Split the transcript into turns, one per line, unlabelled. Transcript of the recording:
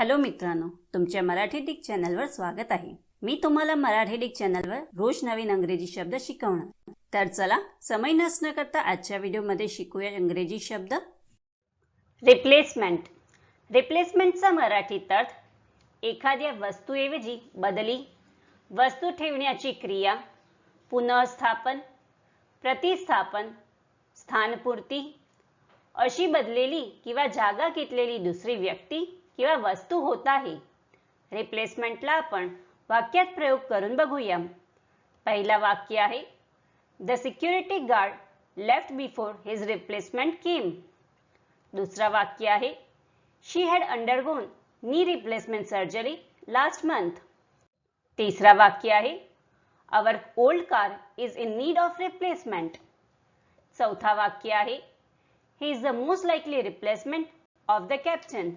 Hello मित्रांनो तुमच्या Marathi Dick चॅनलवर स्वागत आहे. मी तुम्हाला मराठी डिक चॅनलवर रोज नवीन अंग्रेजी शब्द शिकवणार. तर चला समय नसणं करता आजच्या व्हिडिओमध्ये शिकूया इंग्रजी शब्द. रिप्लेसमेंट रिप्लेसमेंटचा मराठीत अर्थ एखाद्या वस्तूऐवजी बदली वस्तू ठेवण्याची क्रिया पुनःस्थापन प्रतिस्थापन स्थानपूर्ती अशी बदलेली किंवा जागा घेतलेली दुसरी व्यक्ती किंवा वस्तू होत आहे रिप्लेसमेंटला आपण वाक्यात प्रयोग करून बघूया पहिला वाक्य आहे the security guard left before his replacement came दुसरा वाक्य आहे she had undergone knee replacement surgery last month तिसरा वाक्य आहे our old car is in need of replacement चौथा वाक्य आहे he is the most likely replacement of the captain